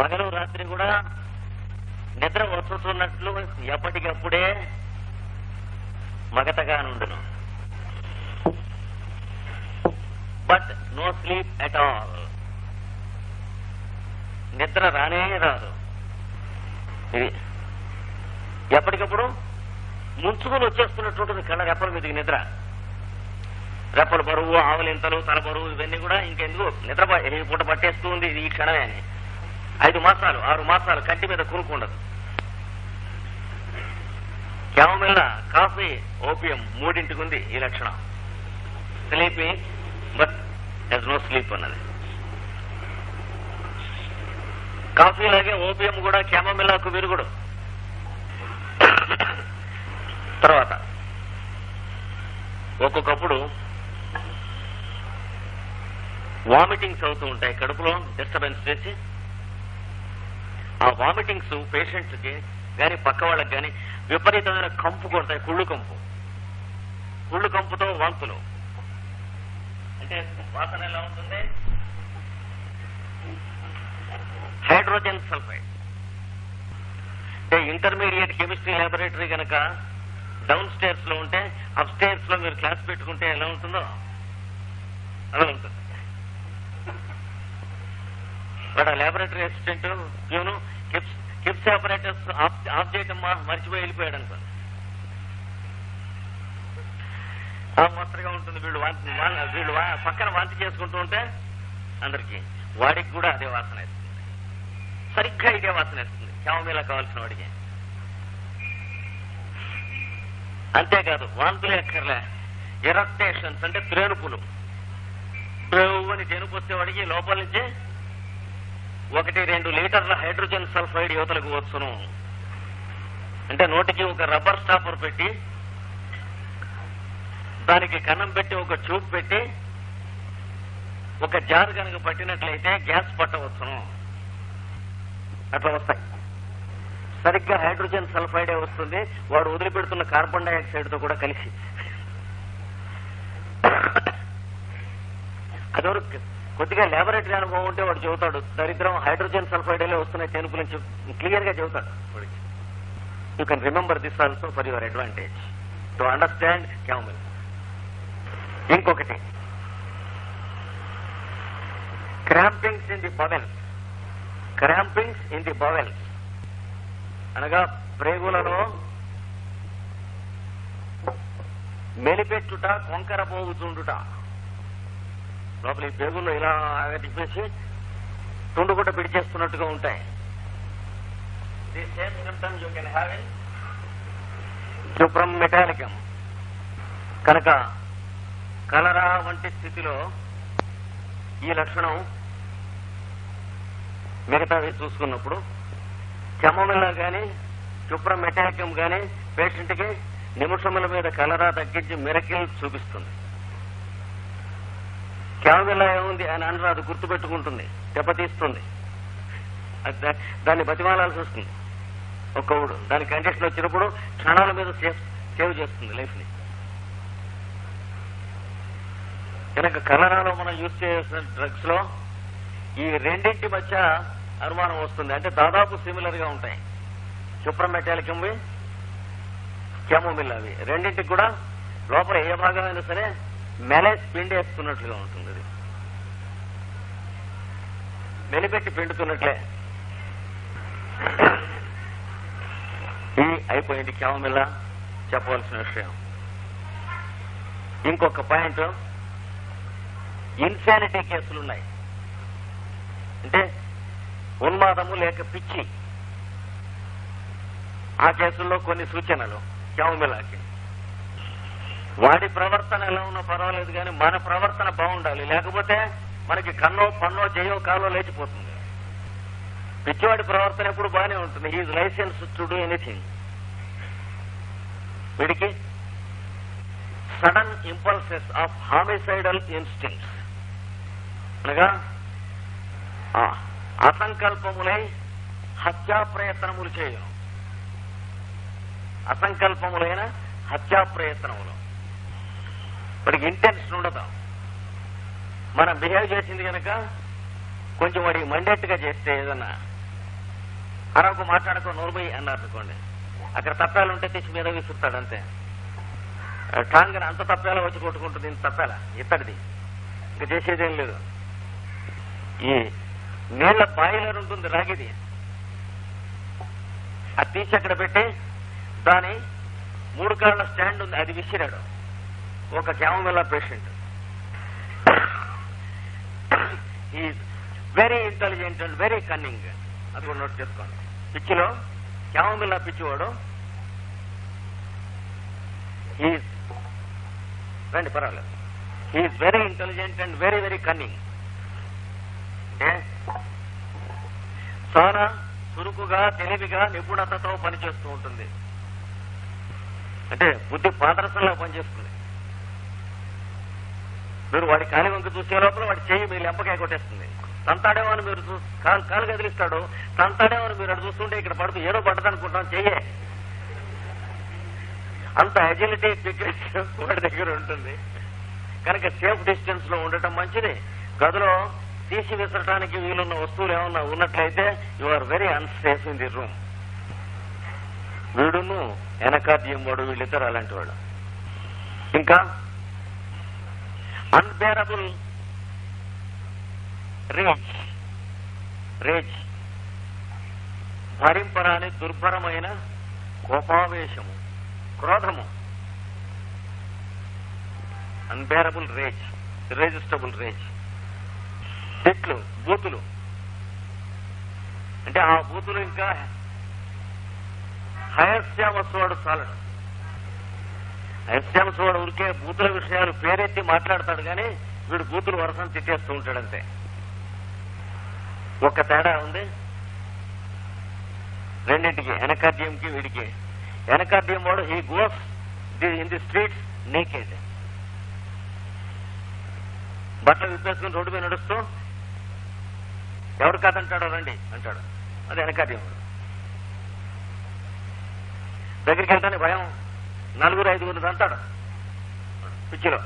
పగలు రాత్రి కూడా నిద్ర వస్తున్నట్లు ఎప్పటికప్పుడే మగతగా నుండును. But no sleep at all నిద్ర రానే రాదు. ఇది ఎప్పటికప్పుడు ముంచుకొని వచ్చేస్తున్నట్టుంటుంది కళ్ళ రెప్పల మీదకి నిద్ర. రెప్పల బరువు ఆవలింతలు తల బరువు ఇవన్నీ కూడా ఇంకెందుకు? నిద్ర పూట పట్టేస్తూ ఉంది ఇది ఈ క్షణమే అని. ఐదు మాసాలు ఆరు మాసాలు కంటి మీద కునుకుండదు క్యామమిల్ల కాఫీ ఓపియం మూడింటికి ఉంది ఈ లక్షణం. Sleeping but he's no sleep అన్నది. కాఫీ లాగే ఓపియం కూడా క్యామమిల్లాకు విరుగుడు. తర్వాత ఒక్కొక్కప్పుడు వామిటింగ్స్ అవుతూ ఉంటాయి కడుపులో డిస్టర్బెన్స్ చేసి ఆ వామిటింగ్స్ పేషెంట్స్కి పక్క వాళ్ళకి కానీ విపరీతమైన కంపు కొడతాయి కుళ్ళు కంపు. కుళ్ళు కంపుతో వాంతులు. అంటే వాసన ఎలా ఉంటుంది? Hydrogen sulphide. అంటే ఇంటర్మీడియట్ కెమిస్ట్రీ ల్యాబొరేటరీ కనుక డౌన్ స్టేర్స్లో ఉంటే అప్ స్టేర్స్లో మీరు క్లాస్ పెట్టుకుంటే ఎలా ఉంటుందో? అలా ఉంటుంది. వాడు laboratory assistant peon Kipp's Kipp's operators off చేయటం మా- మర్చిపోయి వెళ్ళిపోయాడు అనుకో ఆ మొత్తగా ఉంటుంది వీళ్ళు వాంతి వా- వీళ్ళు పక్కన వాంతి చేసుకుంటూ ఉంటే అందరికి వాడికి కూడా అదే వాసన వేస్తుంది. సరిగ్గా ఇదే వాసన వేస్తుంది. చామమీల కావాల్సిన వాడికి. అంతేకాదు వాంతులు ఎక్కర్లే ఎరక్టేషన్స్ అంటే త్రేణుపులు అని జనుపు వాడికి లోపల నుంచి ఒకటి రెండు లీటర్ల హైడ్రోజన్ సల్ఫైడ్ యువతలకు వచ్చును. అంటే నోటికి ఒక రబ్బర్ స్టాపర్ పెట్టి దానికి కన్నం పెట్టి ఒక ట్యూబ్ పెట్టి ఒక జార్ కనుక పట్టినట్లయితే గ్యాస్ పట్టవచ్చును. అట్లా వస్తాయి సరిగ్గా హైడ్రోజన్ సల్ఫైడే వస్తుంది. వాడు వదిలిపెడుతున్న కార్బన్ డైఆక్సైడ్తో కూడా కలిసి. అదొరకు కొద్దిగా లాబొరేటరీ అనుభవం ఉంటే వాడు చెబుతాడు. దరిద్రం హైడ్రోజన్ సల్ఫైడేలే వస్తున్నాయి తెనుపు నుంచి క్లియర్గా చెబుతాడు. You can remember this also for your advantage to understand chamomile ఇంకొకటి. Crampings in the bowels crampings in the bowels అనగా ప్రేగులలో మెలిపెట్టుట కొంకర పోగుతుండుట లోపల ఈ పేగుల్లో ఇలా తిప్పేసి తుండుగుడ్డ పిడిచేస్తున్నట్టుగా ఉంటాయి. The same symptom you can have in cuprum metallicum. కనుక కలరా వంటి స్థితిలో ఈ లక్షణం మిగతావి చూసుకున్నప్పుడు చెమమిల్ల కానీ శుభ్ర మెటాలికం కానీ పేషెంట్కి నిమిషముల మీద కలరా తగ్గించి మిరకిల్ చూపిస్తుంది. క్యామిల్లా ఏముంది అని అనరు అది గుర్తుపెట్టుకుంటుంది దెబ్బతీస్తుంది. అది దాన్ని బతిమాలాల్సి వస్తుంది. ఒక్కవుడు దాని కండిషన్ వచ్చినప్పుడు క్షణాల మీద సేవ్ సేవ్ చేస్తుంది లైఫ్ని. కనుక కలరాలో మనం యూజ్ చేసిన డ్రగ్స్లో ఈ రెండింటి మధ్య అనుమానం వస్తుంది. అంటే దాదాపు సిమిలర్గా ఉంటాయి. సుప్రమెటాలికమ్వి కెమోమిల్ అవి. రెండింటికి కూడా లోపల ఏ భాగమైనా సరే మెలేజ్ పిండేస్తున్నట్లుగా ఉంటుంది అది. మెలిపెట్టి పిండుతున్నట్లే. ఇది అయిపోయింది క్యామమిల్ల. చెప్పవలసిన విషయం. ఇంకొక పాయింట్. ఇన్సానిటీ కేసులు ఉన్నాయి అంటే ఉన్మాదము లేక పిచ్చి. ఆ కేసుల్లో కొన్ని సూచనలు క్యామమిలాకి వాడి ప్రవర్తన ఎలా ఉన్నా పర్వాలేదు కానీ మన ప్రవర్తన బాగుండాలి. లేకపోతే మనకి కన్నో పన్నో జయో కాలో లేచిపోతుంది. పిచ్చివాడి ప్రవర్తన ఎప్పుడు బాగానే ఉంటుంది. Is licence to do anything వీడికి sudden impulses of homicidal instincts అనగా అసంకల్పములై హత్యా ప్రయత్నములు చేయడం. అసంకల్పములైన హత్యా ప్రయత్నములు. వాడికి ఇంటెన్షన్ ఉండదు. మనం బిహేవ్ చేసింది కనుక కొంచెం వాడికి మండేట్టుగా చేస్తే ఏదన్నా. అరవకు మాట్లాడుకో నోరుబోయి అన్నారు అనుకోండి. అక్కడ తప్పాలు ఉంటే తెచ్చి మీద విసురుతాడు అంతే. టాంగన అంత తప్పేలా వచ్చి కొట్టుకుంటుంది ఇంత తప్పేలా? ఇత్తడిది. ఇంకా చేసేదేం లేదు. ఈ నీళ్ళ బాయిలర్ ఉంటుంది రాగిది. అది తీసి అక్కడ పెట్టి దాని మూడు కాళ్ళ స్టాండ్ ఉంది అది విసిరాడు. ఒక chamomilla patient. Is very intelligent and very cunning అది కూడా నోట్ చేసుకోండి. పిచ్చిలో క్యామమిల్లా పిచ్చివాడు. హీఈస్ రండి పర్వాలేదు. He's very intelligent and very very cunning చాలా చురుకుగా తెలివిగా నిపుణతతో పనిచేస్తూ ఉంటుంది. అంటే బుద్ధి పాదరసంలో పనిచేస్తుంది. మీరు వాడి కాలి వంక చూసే లోపల వాడి చేయి మీ లెంపకాయ కొట్టేస్తుంది. తంతాడేమో అని మీరు కాలు కాలు కదిలిస్తాడు. తంతాడేమో అని మీరు అటు చూస్తుంటే ఇక్కడ పడుతూ ఏదో పడ్డదనుకుంటాం చెయ్యే. అంత అజిలిటీ ఫిట్నెస్ వాడి దగ్గర ఉంటుంది. కనుక సేఫ్ డిస్టెన్స్లో ఉండటం మంచిది. గదిలో తీసి విసరటానికి వీలున్న వస్తువులు ఏమన్నా ఉన్నట్లయితే you are very unsafe in the room వీడును వెనకాద్యం వాడు వీళ్ళిద్దరు అలాంటి వాడు ఇంకా అన్బేరబుల్ రేజ్ రేజ్ భరింపరాని దుర్భరమైన కోపావేశము క్రోధము. అన్బేరబుల్ రేజ్ ఇర్రెజిస్టబుల్ రేజ్ తిట్లు బూతులు. అంటే ఆ బూతులు ఇంకా హయస్యామస్వాడు చాలడు ఎస్ఎంస్ వాడు ఉరికే బూతుల విషయాలు పేరెత్తి మాట్లాడతాడు కానీ వీడు బూతులు వరసను తిట్టేస్తూ ఉంటాడంతే. ఒక్క తేడా ఉంది. రెండింటికి వెనకాద్యంకి వీడికి. వెనకాద్యం వాడు he goes in the streets naked బట్టలు విప్పేసుకుని రోడ్డు మీద నడుస్తూ ఎవరు కాదంటాడో రండి అంటాడు. అది వెనకాద్యం వాడు. దగ్గరికి వెళ్తానే భయం. నలుగురు ఐదుగురు అంటాడు పిచ్చిలో.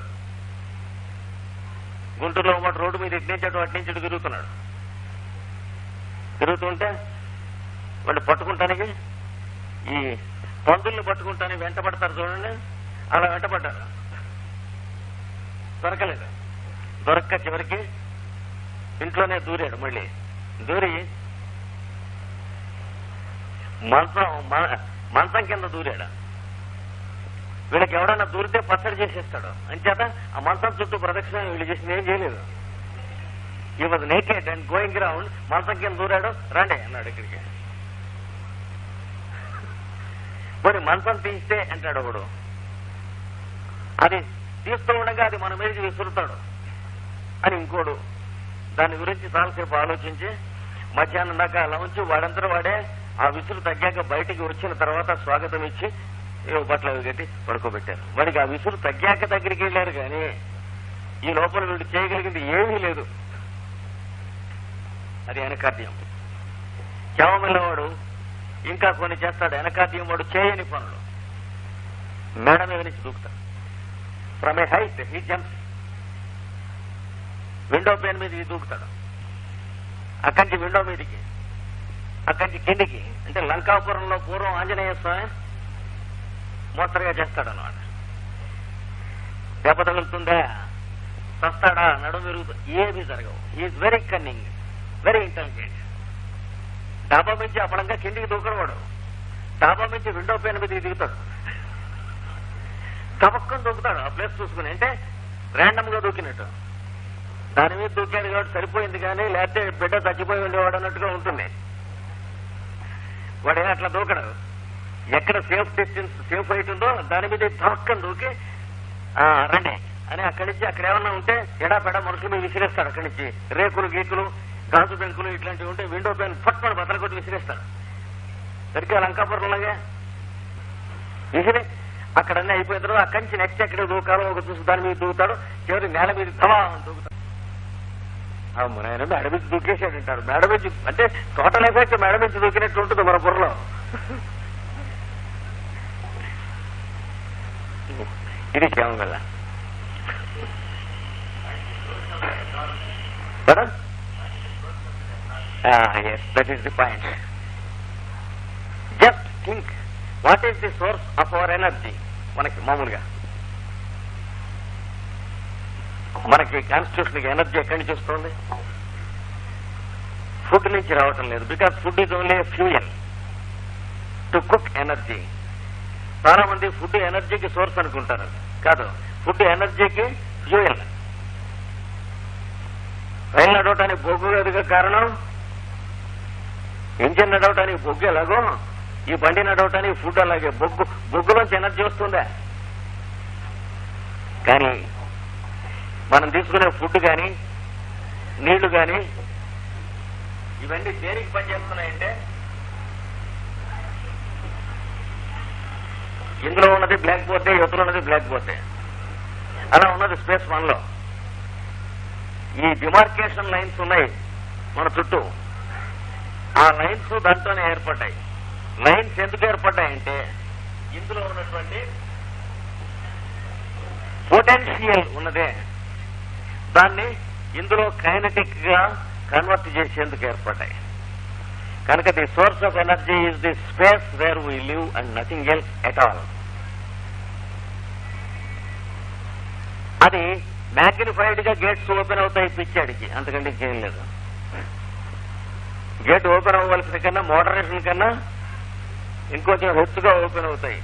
గుంటూరులో ఒకటి రోడ్డు మీద ఇటు నుంచి అటు అటు నుంచి తిరుగుతున్నాడు. తిరుగుతుంటే వాళ్ళు పట్టుకుంటానికి ఈ పందుల్ని పట్టుకుంటానికి వెంట పడతారు చూడండి. అలా వెంట పడ్డారు దొరకలేదు. దొరక్క చివరికి ఇంట్లోనే దూరాడు మళ్ళీ. దూరి మంచం మంచం కింద దూరాడు. వీళ్ళకి ఎవడన్నా దూరితే పచ్చడి చేసేస్తాడు. అంచేత ఆ మంత్రం చుట్టూ ప్రదక్షిణ వీళ్ళు చేసింది ఏం చేయలేదు. He was naked and going ground మంచం కింద దూరాడు. రండి అన్నాడు ఇక్కడికి. మరి మంత్రం తీస్తే అంటాడు ఒకడు. అది తీస్తూ ఉండగా అది మన మీద విసురుతాడు అని ఇంకోడు దాని గురించి చాలాసేపు ఆలోచించి మధ్యాహ్నం దాకా అలా ఉంచి వాడంతా వాడే ఆ విసురు తగ్గాక బయటికి వచ్చిన తర్వాత స్వాగతం ఇచ్చి బట్టలు కట్టి పడుకోబెట్టారు. వాడికి ఆ విసురు తగ్గాక దగ్గరికి వెళ్ళారు కానీ ఈ లోపల వీడు చేయగలిగింది ఏమీ లేదు. అది వెనకార్యం వాడు ఇంకా కొన్ని చేస్తాడు. వెనకార్యం వాడు చేయని పనులు. మేడ మీద నుంచి దూకుతాడు. From a height he jumps. Window pane మీద దూకుతాడు. అక్కడి నుంచి విండో మీదకి అక్కడి నుంచి కిందికి అంటే లంకాపురంలో పూర్వం ఆంజనేయ స్వామి మోస్తరుగా చేస్తాడు అన్నమాట దెబ్బ తగులుతుందా చస్తాడా నడుము విరుగుతుంది ఏమీ జరగవు. Is very cunning very intelligent డాబా నుంచి అప్పలంగా కిందికి దూకడు వాడు. డాబా నుంచి విండో పైన మీద దిగుతాడు. తపక్కని దూకుతాడు. ఆ ప్లేస్ చూసుకుని. అంటే ర్యాండమ్గా దూకినట్టు. దాని మీద దూకాడు కాబట్టి సరిపోయింది కానీ లేకపోతే బిడ్డ చచ్చిపోయి ఉండేవాడు అన్నట్టుగా ఉంటుంది. వాడే అట్లా దూకడు? ఎక్కడ సేఫ్ డిస్టెన్స్ సేఫ్ హైట్ ఉందో దాని మీద తపక్కని దూకి రండి. అని అక్కడి నుంచి అక్కడ ఏమన్నా ఉంటే ఎడా పెడ మనుషులు మీద విసిరేస్తాడు అక్కడి నుంచి. రేకులు గీకులు గాజు బెంకులు ఇట్లాంటివి ఉంటే విండో పైన పట్టుకొని బతలు కొట్టి విసిరేస్తాడు సరిగ్గా లంకాపురంలాగే విసిరి. అక్కడన్నీ అయిపోయిన తర్వాత అక్కడి నుంచి నెక్స్ట్ ఎక్కడ దూకాలో ఒక చూసి దాని మీద దూకుతాడు చివరి నేల మీద ధమా దూకుతాడు. ఆయన మేడ మీద దూకేసాడు అంటారు మేడ మీద అంటే టోటల్ ఎఫెక్ట్ మేడ మీద దూకినట్టు ఉంటుంది మన బుర్రలో. ఇది క్షేమం కదా? Yes that is the point think what is the source of our energy మనకి మామూలుగా. మనకి కాన్స్టిట్యూషన్ ఎనర్జీ ఎక్కడి నుంచి వస్తుంది? ఫుడ్ నుంచి రావటం లేదు. Because food is only fuel to cook energy చాలా మంది ఫుడ్ ఎనర్జీకి సోర్స్ అనుకుంటారు. కాదు ఫుడ్ ఎనర్జీకి ఫ్యూయల్. రైలు నడవటానికి బొగ్గు ఎదుగా కారణం? ఇంజిన్ నడవటానికి బొగ్గు ఎలాగో? ఈ బండి నడవటానికి ఫుడ్ అలాగే బొగ్గు బొగ్గులోంచి ఎనర్జీ వస్తుందా? కానీ మనం తీసుకునే ఫుడ్ కానీ నీళ్ళు కానీ ఇవన్నీ దేనికి పనిచేస్తున్నాయంటే ఇందులో ఉన్నది బ్లాక్ బోర్డే యువతలో ఉన్నది బ్లాక్ బోర్డే అలా ఉన్నది స్పేస్ వన్లో. ఈ డిమార్కేషన్ లైన్స్ ఉన్నాయి మన చుట్టూ. ఆ లైన్స్ దాంట్లోనే ఏర్పడ్డాయి. లైన్స్ ఎందుకు ఏర్పడ్డాయంటే ఇందులో ఉన్నటువంటి పొటెన్షియల్ ఉన్నదే. దాన్ని ఇందులో కైనటిక్గా కన్వర్ట్ చేసేందుకు ఏర్పడ్డాయి. కనుక the source of energy is the space where we live and nothing else at all అది మ్యాగ్నిఫైడ్గా గేట్స్ ఓపెన్ అవుతాయి పిచ్చాడికి. అంతకంటే ఇంకేం లేదు. గేట్ ఓపెన్ అవ్వవలసిన కన్నా మోడరేషన్ కన్నా ఇంకొంచెం హెచ్చుగా ఓపెన్ అవుతాయి.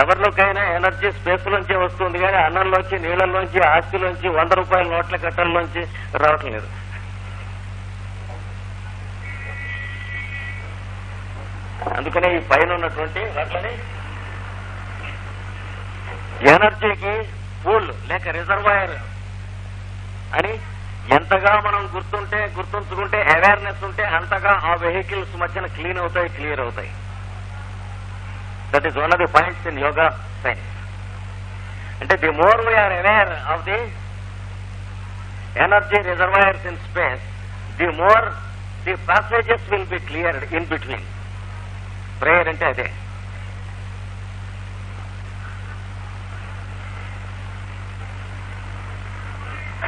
ఎవరిలోకైనా ఎనర్జీ స్పేస్ లోంచి వస్తుంది కానీ అన్నంలోంచి నీళ్ళలోంచి ఆస్తిలోంచి వంద రూపాయల నోట్ల కట్టల్లోంచి రావటం లేదు. అందుకనే ఈ పైన ఉన్నటువంటి వాటిని ఎనర్జీకి పూల్ లేక రిజర్వాయర్. అని ఎంతగా మనం గుర్తుంటే గుర్తుంచుకుంటే అవేర్నెస్ ఉంటే అంతగా ఆ వెహికల్స్ మధ్యన క్లీన్ అవుతాయి క్లియర్ అవుతాయి. That is one of the points in yoga science అంటే the more we are aware of the energy reservoirs in space the more the passages will be cleared in between prayer అంటే అదే.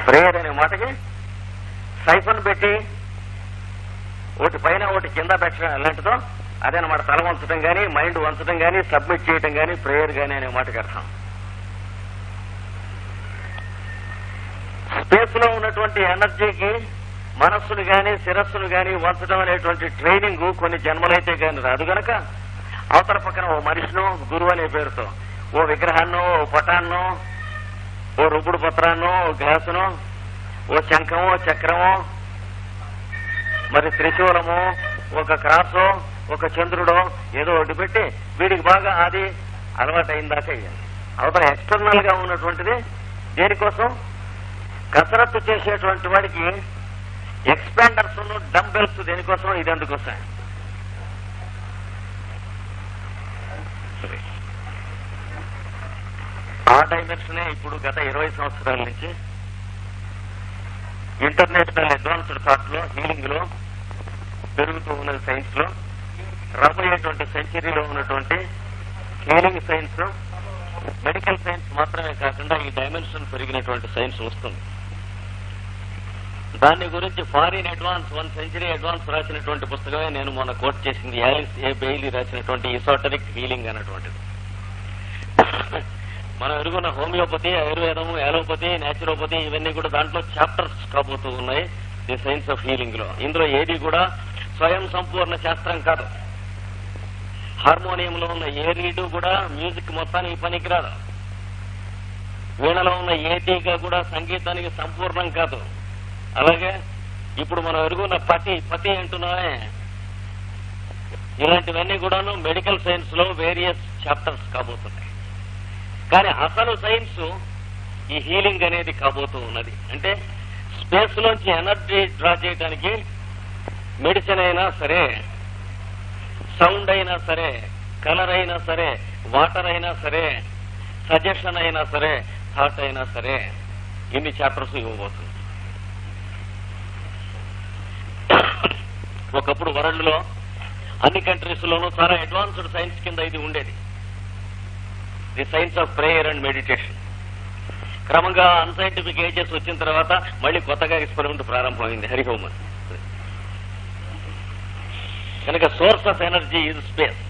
Prayer అనే మాటకి siphon పెట్టి ఒకటి పైన ఒకటి కింద పెట్టడం ఎలాంటిదో అదేనమాట తల వంచడం కానీ మైండ్ వంచడం కానీ సబ్మిట్ చేయటం కానీ ప్రేయర్ కానీ అనే మాటకి అర్థం. స్పేస్లో ఉన్నటువంటి ఎనర్జీకి మనస్సును గాని శిరస్సును గాని వంచడం అనేటువంటి ట్రైనింగ్ కొన్ని జన్మలైతే కానీ రాదు గనక అవతల పక్కన ఓ మనిషిను గురువు అనే పేరుతో ఓ విగ్రహాన్నో ఓ పటాన్నో ఓ రుబ్బుడు పత్రాన్నో ఓ గ్లాసునో ఓ శంఖమో చక్రమో మరి త్రిశూలము ఒక క్రాసో ఒక చంద్రుడో ఏదో ఒకటి పెట్టి వీడికి బాగా అది అలవాటు అయిందాక ఇయ్యాలి అవతల ఎక్స్టర్నల్గా ఉన్నటువంటిది దేనికోసం? కసరత్తు చేసేటువంటి వాడికి ఎక్స్పాండర్స్ డంబెల్స్ దేనికోసం? ఇది అందుకోసం ఆ డైమెన్షనే ఇప్పుడు గత ఇరవై సంవత్సరాల నుంచి ఇంటర్నేషనల్ అడ్వాన్స్డ్ థాట్లో హీలింగ్లో పెరుగుతూ ఉన్న సైన్స్లో రాబోయేటువంటి సెంచరీలో ఉన్నటువంటి హీలింగ్ సైన్స్ మెడికల్ సైన్స్ మాత్రమే కాకుండా ఈ డైమెన్షన్ పెరిగినటువంటి సైన్స్ వస్తుంది. దాని గురించి foreign advance one century advance రాసినటువంటి పుస్తకమే నేను మొన్న కోట్ చేసింది. యాలిస్ ఏ బెయిలీ రాసినటువంటి ఇసోటరిక్ హీలింగ్ అన్నటువంటిది. మనం ఎరుగున్న హోమియోపతి ఆయుర్వేదము యాలోపతి నేచురోపతి ఇవన్నీ కూడా దాంట్లో చాప్టర్స్ కాబోతూ ఉన్నాయి. ది సైన్స్ ఆఫ్ హీలింగ్లో. ఇందులో ఏది కూడా స్వయం సంపూర్ణ శాస్త్రం కాదు. హార్మోనియంలో ఉన్న ఏ రీడు కూడా మ్యూజిక్ మొత్తానికి పనికిరాదు. వీణలో ఉన్న ఏ తీగ కూడా సంగీతానికి సంపూర్ణం కాదు. అలాగే ఇప్పుడు మనం ఎరుగున్న పతి పతి అంటున్నామే ఇలాంటివన్నీ కూడాను మెడికల్ సైన్స్లో వేరియస్ చాప్టర్స్ కాబోతున్నాయి. కానీ అసలు సైన్స్ ఈ హీలింగ్ అనేది కాబోతూ ఉన్నది. అంటే స్పేస్ లోంచి ఎనర్జీ డ్రా చేయడానికి మెడిసిన్ అయినా సరే సౌండ్ అయినా సరే కలర్ అయినా సరే వాటర్ అయినా సరే సజెషన్ అయినా సరే థాట్ అయినా సరే ఇన్ని చాప్టర్స్ ఇవ్వబోతుంది. ఒకప్పుడు వరల్డ్లో అన్ని కంట్రీస్ లోనూ చాలా అడ్వాన్స్డ్ సైన్స్ కింద ఇది ఉండేది. The science of prayer and meditation. క్రమంగా అన్సైంటిఫిక్ ఏజెస్ వచ్చిన తర్వాత మళ్ళీ కొత్తగా ఎక్స్పెరిమెంట్ ప్రారంభమైంది. హరిహోమ్ కనుక source of energy is space.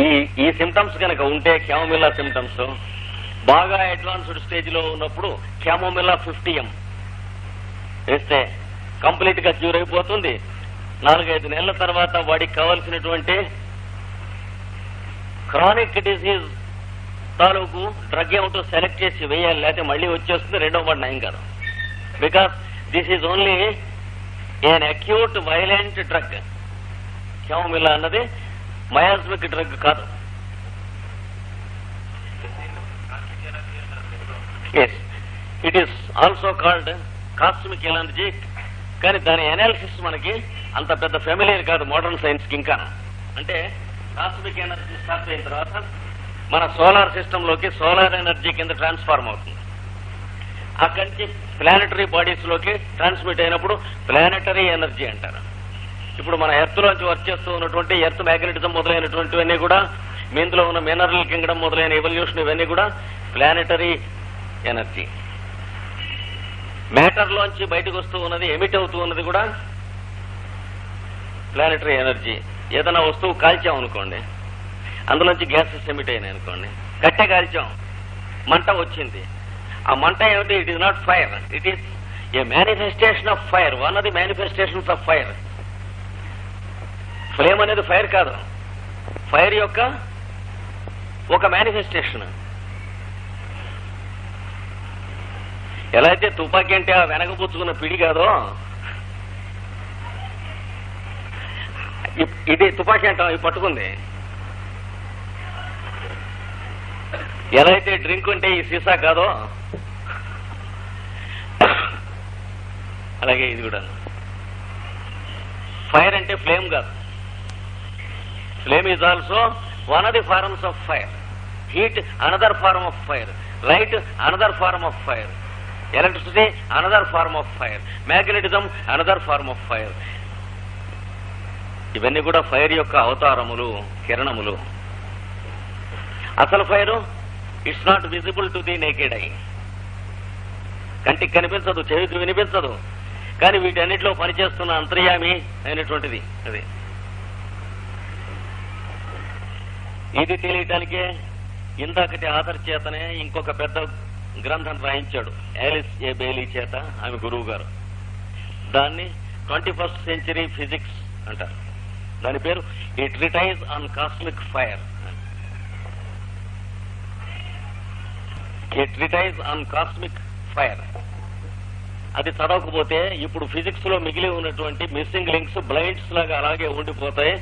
ఈ ఈ సిమ్టమ్స్ కనుక ఉంటే క్యామోమిల్లా సిమ్టమ్స్ బాగా అడ్వాన్స్డ్ స్టేజ్లో ఉన్నప్పుడు క్యామోమిల్లా ఫిఫ్టీ ఎం. వేస్తే కంప్లీట్గా క్యూర్ అయిపోతుంది. నాలుగైదు నెలల తర్వాత వాడికి కావలసినటువంటి క్రానిక్ డిసీజ్ తాలూకు డ్రగ్ ఏమిటో సెలెక్ట్ చేసి వేయాలి లేకపోతే మళ్ళీ వచ్చేస్తుంది రెండో వాడు నయం కాదు because this is only an acute violent drug chamomilla అన్నది మయాస్మిక్ డ్రగ్ కాదు. It is also called cosmic allergy కానీ దాని అనాలిసిస్ మనకి అంత పెద్ద ఫెమిలియర్ కాదు మోడర్న్ సైన్స్కి ఇంకా. అంటే కాస్మిక్ ఎనర్జీ స్టార్ట్ అయిన తర్వాత మన సోలార్ సిస్టమ్లోకి సోలార్ ఎనర్జీ కింద ట్రాన్స్ఫార్మ్ అవుతుంది. అక్కడి నుంచి ప్లానటరీ బాడీస్లోకి ట్రాన్స్మిట్ అయినప్పుడు ప్లానటరీ ఎనర్జీ అంటారు. ఇప్పుడు మన ఎర్త్ లోంచి వర్క్ చేస్తూ ఉన్నటువంటి ఎర్త్ మ్యాగ్నెటిజం మొదలైనటువంటివన్నీ కూడా మీందులో ఉన్న మినరల్ కింగ్డమ్ మొదలైన ఎవల్యూషన్ ఇవన్నీ కూడా ప్లానటరీ ఎనర్జీ మ్యాటర్ లోంచి బయటకు వస్తూ ఉన్నది ఎమిట్ అవుతూ ఉన్నది కూడా ప్లానటరీ ఎనర్జీ. ఏదైనా వస్తువు కాల్చాం అనుకోండి అందులోంచి గ్యాసెస్ ఎమిట్ అయినాయి అనుకోండి గట్టె కాల్చాం మంట వచ్చింది. ఆ మంట ఏమిటి? It is not fire it is a manifestation of fire one of the manifestations of fire flame అనేది ఫైర్ కాదు. ఫైర్ యొక్క ఒక మేనిఫెస్టేషన్ ఎలా అయితే తుపాకీ అంటే ఆ వెనకపుచ్చుకున్న పిడి కాదో ఇది తుపాకీ అంటాం ఇది పట్టుకుంది. ఎలా అయితే డ్రింక్ ఉంటే ఈ సీసా కాదో? అలాగే ఇది కూడా ఫైర్ అంటే ఫ్లేమ్ కాదు. Flame is also one of the forms of fire. Heat another form of fire. Light another form of fire. Electricity another form of fire. Magnetism another form of fire. ఇవన్నీ కూడా fire యొక్క అవతారములు కిరణములు. అసలు fire it's not visible to the naked eye కంటికి కనిపించదు చెవికి వినిపించదు. కానీ వీటన్నిటిలో పనిచేస్తున్న అంతర్యామి అయినటువంటిది అది. ఇది తెలియటానికే ఇందాకటి ఆధార్ చేతనే ఇంకొక పెద్ద గ్రంథం రాయించాడు యాలిస్ ఏ బేలీ చేత ఆమె గురువు గారు దాన్ని ట్వంటీ ఫస్ట్ సెంచరీ ఫిజిక్స్ అంటారు. దాని పేరు a treatise on cosmic fire a treatise on cosmic fire అది చదవకపోతే ఇప్పుడు ఫిజిక్స్లో మిగిలి ఉన్నటువంటి మిస్సింగ్ లింక్స్ బ్లైండ్స్ లాగా అలాగే ఉండిపోతాయి.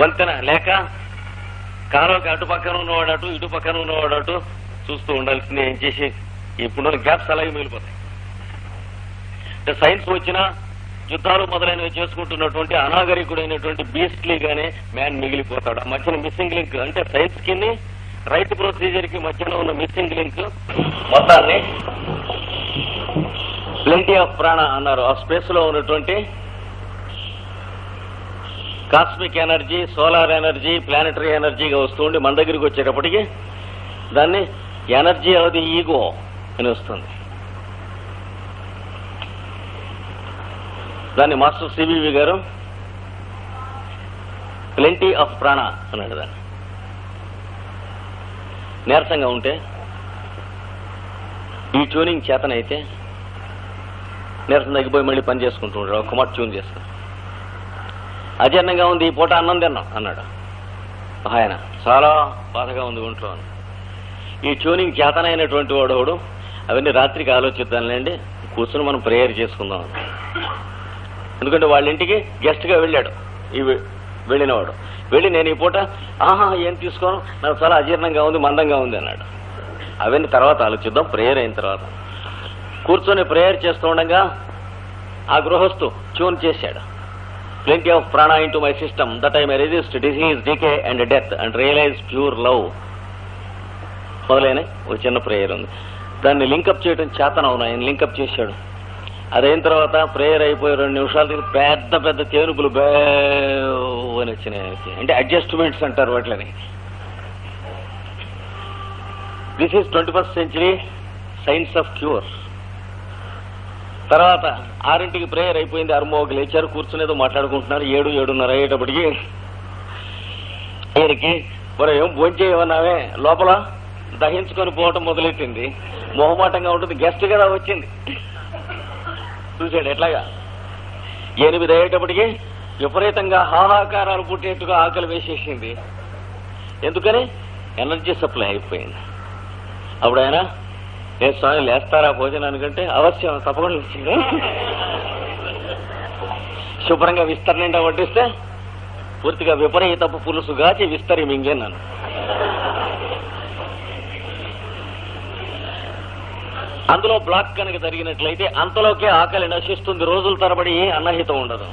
వంతెన లేక కాలువకి అటు పక్కన ఉన్నవాడు అటు ఇటు పక్కన ఉన్నవాడు అటు చూస్తూ ఉండాల్సింది. ఏం చేసి? ఇప్పుడు గ్యాప్స్ అలాగే మిగిలిపోతాయి. అంటే సైన్స్ వచ్చినా యుద్ధాలు మొదలైనవి చేసుకుంటున్నటువంటి అనాగరికుడైనటువంటి బీస్ట్లీ గానే మ్యాన్ మిగిలిపోతాడు. ఆ మధ్యన మిస్సింగ్ లింక్ అంటే సైన్స్కి రైట్ ప్రొసీజర్కి మధ్యన ఉన్న మిస్సింగ్ లింక్ మొత్తాన్ని ప్లెంటీ ఆఫ్ ప్రాణ అన్నారు. ఆ స్పేస్లో ఉన్నటువంటి cosmic energy solar energy planetary ఎనర్జీగా వస్తూ ఉండి మన దగ్గరికి వచ్చేటప్పటికి దాన్ని ఎనర్జీ ఆఫ్ ది ఈగో అని వస్తుంది. దాన్ని మాస్టర్ సిబివి గారు ప్లెంటీ ఆఫ్ ప్రాణ అన్నాడు దాన్ని నీరసంగా ఉంటే ఈ ట్యూనింగ్ చేతనైతే నీరసం తగ్గిపోయి మళ్ళీ పని చేసుకుంటూ ఉంటాడు ఒక మాట ట్యూన్ చేస్తాడు. అజీర్ణంగా ఉంది ఈ పూట అన్నం తిన్నాం అన్నాడు. ఆయన చాలా బాధగా ఉంది ఒంట్లో ఈ ట్యూనింగ్ చేతనైనటువంటి వాడు అవన్నీ రాత్రికి ఆలోచిద్దాంలేండి కూర్చుని మనం ప్రేయర్ చేసుకుందాం ఎందుకంటే వాళ్ళ ఇంటికి గెస్ట్గా వెళ్ళాడు. ఈ వెళ్ళినవాడు. వెళ్ళి నేను ఈ పూట ఆహా ఏం తీసుకోను? నాకు చాలా అజీర్ణంగా ఉంది మందంగా ఉంది అన్నాడు. అవన్నీ తర్వాత ఆలోచిద్దాం ప్రేయర్ అయిన తర్వాత. కూర్చొని ప్రేయర్ చేస్తూ ఉండగా ఆ గృహస్థు ట్యూన్ చేశాడు. Plenty of prana to my system that I may resist disease decay and death and realise pure love మొదలైన ఒక చిన్న ప్రేయర్ ఉంది. దాన్ని లింకప్ చేయడం చేతనవును ఆయన లింకప్ చేశాడు. అదైన తర్వాత ప్రేయర్ అయిపోయి రెండు నిమిషాలు తిరిగి పెద్ద పెద్ద తేనుపులు బే అని వచ్చినాయి. ఆయనకి. అంటే అడ్జస్ట్మెంట్స్ అంటారు వాటిని this is twenty first century science of cure తర్వాత ఆరింటికి ప్రేయర్ అయిపోయింది. అరుమోగ లేచారు కూర్చునేదో మాట్లాడుకుంటున్నారు. ఏడు ఏడున్నర అయ్యేటప్పటికి ఆయనకి మరి ఏం భోంచేయమన్నావే? లోపల దహించుకొని పోవటం మొదలెట్టింది? మొహమాటంగా ఉంటుంది. గెస్ట్ కదా వచ్చింది. చూశాడు ఎట్లాగా? ఎనిమిది అయ్యేటప్పటికి విపరీతంగా హాహాకారాలు పుట్టేట్టుగా ఆకలి వేసేసింది. ఎందుకని? ఎనర్జీ సప్లై అయిపోయింది. అప్పుడు ఆయన నేను స్వామి లేస్తారా భోజనానికంటే? అవశ్యం తప్పకుండా ఇచ్చింది శుభ్రంగా విస్తరణ వడ్డిస్తే పూర్తిగా విపరీతపు పులుసు గాచి విస్తరి మింగేన్నాను. అందులో బ్లాక్ కనుక జరిగినట్లయితే అంతలోకే ఆకలి నశిస్తుంది రోజుల తరబడి అన్నహితం ఉండదు.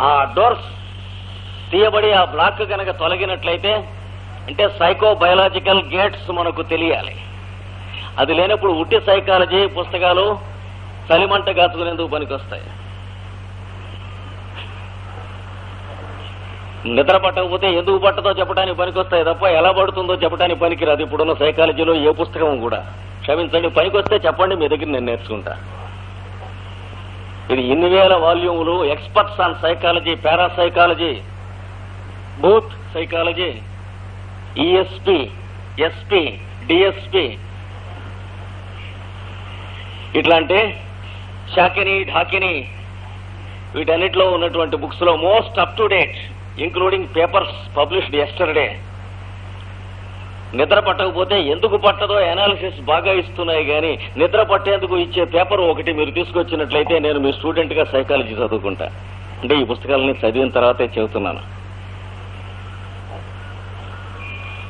ఆ డోర్స్ తీయబడి ఆ బ్లాక్ కనుక తొలగినట్లయితే అంటే సైకో బయలాజికల్ గేట్స్ మనకు తెలియాలి. అది లేనప్పుడు ఉట్టి సైకాలజీ పుస్తకాలు చలిమంట కాచుకునేందుకు పనికొస్తాయి. నిద్ర పట్టకపోతే ఎందుకు పట్టదో చెప్పడానికి పనికొస్తాయి తప్ప ఎలా పడుతుందో చెప్పడానికి పనికిరాదు. ఇప్పుడున్న సైకాలజీలో ఏ పుస్తకం కూడా. క్షమించండి పనికొస్తే చెప్పండి మీ దగ్గర నేను నేర్చుకుంటా. ఇది ఇన్ని వేల వాల్యూములు ఎక్స్పర్ట్స్ ఆన్ సైకాలజీ పారాసైకాలజీ బూత్ సైకాలజీ ఈఎస్పి ఎస్పి డిఎస్పి ఇట్లాంటి షాకిని ఢాకిని వీటన్నిటిలో ఉన్నటువంటి బుక్స్లో most up to date including papers published yesterday. నిద్ర పట్టకపోతే ఎందుకు పట్టదో అనాలిసిస్ బాగా ఇస్తున్నాయి కానీ నిద్ర పట్టేందుకు ఇచ్చే పేపర్ ఒకటి మీరు తీసుకొచ్చినట్లయితే నేను మీ స్టూడెంట్గా సైకాలజీ చదువుకుంటా. అంటే ఈ పుస్తకాలని చదివిన తర్వాతే చెబుతున్నాను.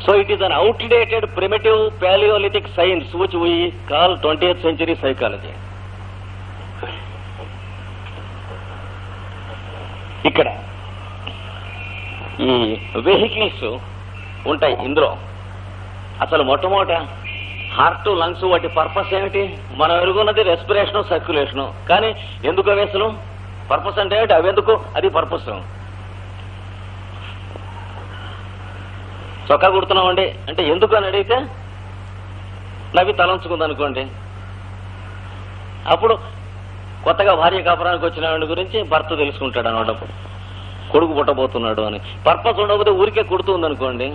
So it is an outdated primitive palaeolithic science which we call twenty century psychology ఇక్కడ ఈ వెహికల్స్ ఉంటాయి ఇందులో. అసలు మొట్టమొదట హార్ట్ లంగ్స్ వాటి పర్పస్ ఏమిటి? మనం ఎరుగున్నది రెస్పిరేషన్ సర్క్యులేషన్. కానీ ఎందుకు అవి అసలు? పర్పస్ అంటే ఏమిటి? అవి ఎందుకు? అది పర్పస్. చొక్కా కుడుతున్నామండి. అంటే ఎందుకు అని అడిగితే నవ్వి తలంచుకుంది అనుకోండి అప్పుడు కొత్తగా భార్య కాపురానికి వచ్చిన వాడి గురించి భర్త తెలుసుకుంటాడు అనమాట కొడుకు పుట్టబోతున్నాడు అని. పర్పస్ ఉండకపోతే ఊరికే కుడుతుంది అనుకోండి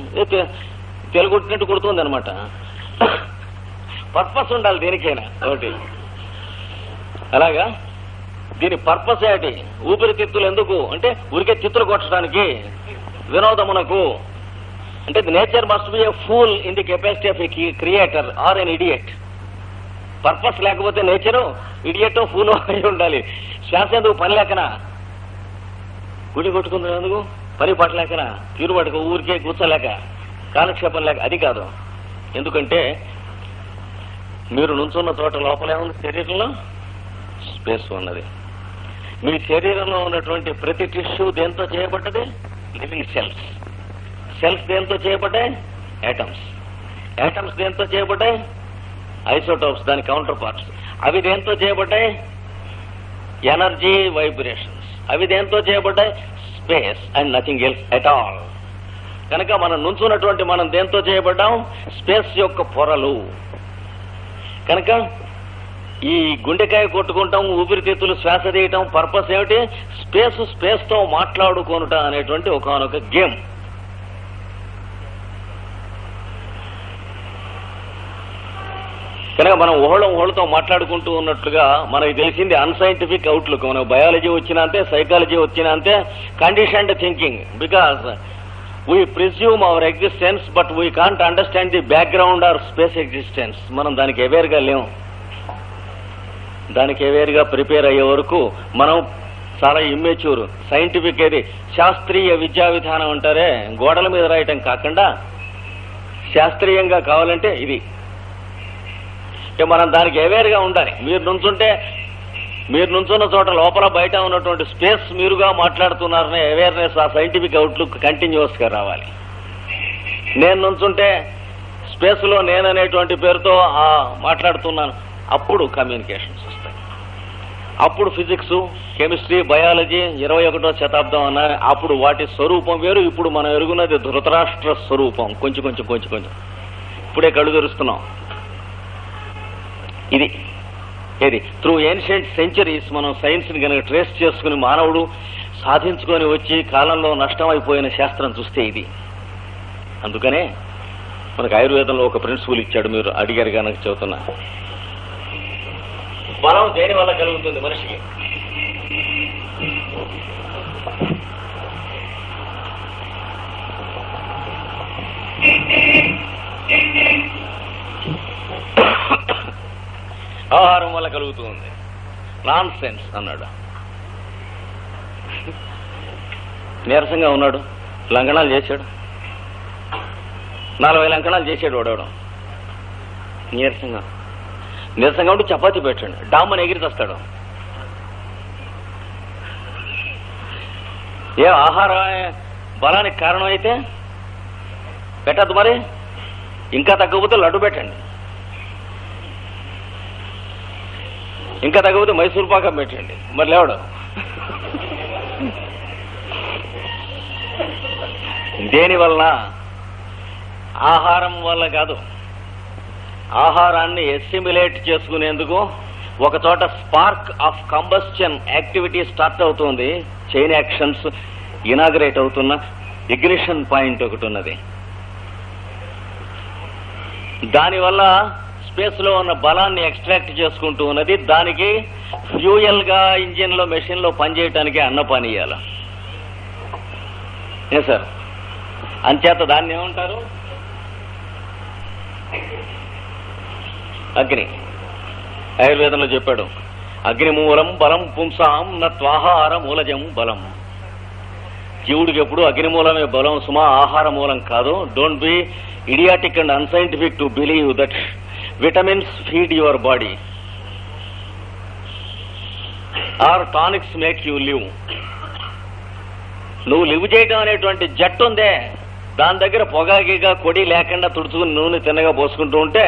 తెలుగు కొడుతుంది అనమాట పర్పస్ ఉండాలి దేనికైనా. ఒకటి. అలాగా? దీని పర్పస్ ఏంటి ఊపిరితిత్తులు ఎందుకు? అంటే ఊరికే చిత్తులు కొట్టడానికి వినోదమునకు. అంటే nature must be a fool in the capacity of a creator or an idiot purpose లేకపోతే నేచరు ఇడియట్ ఫుల్ అయి ఉండాలి. శ్వాస ఎందుకు? పని లేకనా? గుడి కొట్టుకుంది ఎందుకు? పని పట్టలేకనా తీరు పట్టుకో ఊరికే కూర్చోలేక. కాలక్షేపం లేక అది కాదు. ఎందుకంటే మీరు నుంచున్న చోట లోపలే ఉంది శరీరంలో? స్పేస్ ఉన్నది. మీ శరీరంలో ఉన్నటువంటి ప్రతి టిష్యూ దేంతో చేయబడ్డది? Living cells. సెల్స్ దేంతో చేయబడ్డాయి? యాటమ్స్ యాటమ్స్ దేంతో చేయబడ్డాయి? ఐసోటోప్స్ దాని కౌంటర్ పార్ట్స్ అవి దేంతో చేయబడ్డాయి? Energy vibrations. అవి దేంతో చేయబడ్డాయి? Space and nothing else at all. కనుక మనం నుంచున్నటువంటి మనం దేంతో చేయబడ్డాం? స్పేస్ యొక్క పొరలు. కనుక ఈ గుండెకాయ కొట్టుకుంటాం ఊపిరితిత్తులు శ్వాస తీయటం పర్పస్ ఏమిటి? స్పేస్ స్పేస్తో మాట్లాడుకోనుట అనేటువంటి ఒకనొక గేమ్. కనుక మనం ఊహళం ఊహలతో మాట్లాడుకుంటూ ఉన్నట్లుగా మనకి తెలిసింది అన్సైంటిఫిక్ అవుట్లుక్. మనం బయాలజీ వచ్చినా అంతే సైకాలజీ వచ్చినా అంతే conditioned thinking. Because we presume our existence but we can't understand the background or space existence మనం దానికి అవేర్గా లేము. దానికి అవేర్గా ప్రిపేర్ అయ్యే వరకు మనం చాలా ఇమ్మెచ్యూర్ సైంటిఫిక్ ఏది శాస్త్రీయ విద్యా విధానం అంటారే గోడల మీద రాయటం కాకుండా శాస్త్రీయంగా కావాలంటే ఇది. మనం దానికి అవేర్గా ఉండాలి. మీరు నుంచుంటే మీరు నుంచున్న చోట లోపల బయట ఉన్నటువంటి స్పేస్ మీరుగా మాట్లాడుతున్నారనే అవేర్నెస్ ఆ సైంటిఫిక్ అవుట్లుక్ కంటిన్యూస్గా రావాలి. నేను నుంచుంటే స్పేస్లో నేననేటువంటి పేరుతో మాట్లాడుతున్నాను. అప్పుడు కమ్యూనికేషన్స్ వస్తాయి. అప్పుడు ఫిజిక్స్ కెమిస్ట్రీ బయాలజీ ఇరవై ఒకటో శతాబ్దం అన్న అప్పుడు వాటి స్వరూపం వేరు. ఇప్పుడు మనం ఎరుగున్నది ధృతరాష్ట్ర స్వరూపం. కొంచెం కొంచెం కొంచెం కొంచెం. ఇప్పుడే కళ్ళు తెరుస్తున్నాం. ఇది ఏది? త్రూ ఏన్షియంట్ సెంచరీస్ మనం సైన్స్ని కనుక ట్రేస్ చేసుకుని మానవుడు సాధించుకొని వచ్చి కాలంలో నష్టం అయిపోయిన శాస్త్రం చూస్తే ఇది. అందుకనే మనకు ఆయుర్వేదంలో ఒక ప్రిన్సిపల్ ఇచ్చాడు మీరు అడిగారు కనుక చెబుతున్నా. బలం దేని వల్ల కలుగుతుంది మనిషికి? కలుగుతుంది నాన్ సెన్స్ అన్నాడు. నీరసంగా ఉన్నాడు. లంకణాలు చేశాడు. నలభై లంకణాలు చేశాడు వాడవడం. నీరసంగా. నీరసంగా ఉంటే చపాతీ పెట్టండి. డామ్మని ఎగిరి తెస్తాడు. ఏ ఆహార బలానికి కారణం అయితే పెట్టద్దు మరి. ఇంకా తగ్గకపోతే లడ్డు పెట్టండి. ఇంకా తగ్గకపోతే మైసూర్ పాకం పెట్టండి మరి లేవడు. దేని వలన ఆహారం వల్ల కాదు. ఆహారాన్ని ఎస్టిమ్యులేట్ చేసుకునేందుకు ఒక చోట spark of combustion activity start అవుతుంది. చైన్ యాక్షన్స్ ఇనాగరేట్ అవుతున్న ఇగ్నిషన్ పాయింట్ ఒకటి ఉన్నది. దానివల్ల స్పేస్లో ఉన్న బలాన్ని ఎక్స్ట్రాక్ట్ చేసుకుంటూ ఉన్నది. దానికి ఫ్యూయల్గా ఇంజిన్లో మెషిన్లో పనిచేయటానికి అన్నపానీయాలు ఏ సార్? అంచేత దాన్ని ఏమంటారు? అగ్ని. ఆయుర్వేదంలో చెప్పాడు. అగ్ని మూలం బలం పుంసాం నత్వాహార మూలజం బలం. జీవుడికి ఎప్పుడు అగ్ని మూలమే బలం సుమా ఆహార మూలం కాదు. Don't be idiotic and unscientific to believe that vitamins feed your body. Or tonics make you live. నువ్వు లివ్ చేయడం అనేటువంటి జట్టు ఉందే. దాని దగ్గర పొగాగిగా కొడి లేకుండా తుడుచుకుని నూనె తిన్నగా పోసుకుంటూ ఉంటే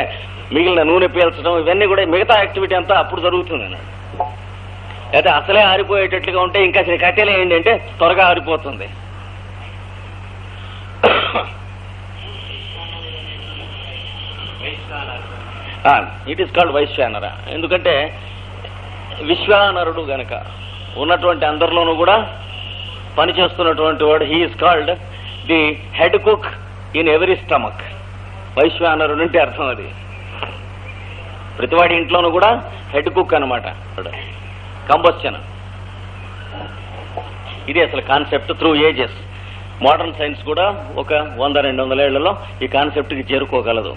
మిగిలిన నూనె పీల్చడం ఇవన్నీ కూడా మిగతా యాక్టివిటీ అంతా అప్పుడు జరుగుతుంది. అన్నాడు అయితే అసలే ఆరిపోయేటట్లుగా ఉంటే ఇంకా కట్టెలు ఏంటంటే త్వరగా ఆరిపోతుంది. ఇట్ ఈస్ కాల్డ్ వైశ్వానర ఎందుకంటే విశ్వానరుడు గనక ఉన్నటువంటి అందరిలోనూ కూడా పనిచేస్తున్నటువంటి వాడు he's called the head cook in every stomach వైశ్వానరుడు అంటే అర్థం అది. ప్రతివాడి ఇంట్లోనూ కూడా హెడ్ కుక్ అనమాట కంబోచ్చన ఇది అసలు concept through ages modern science కూడా ఒక వంద రెండు వందల ఏళ్ళలో ఈ కాన్సెప్ట్కి చేరుకోగలదు.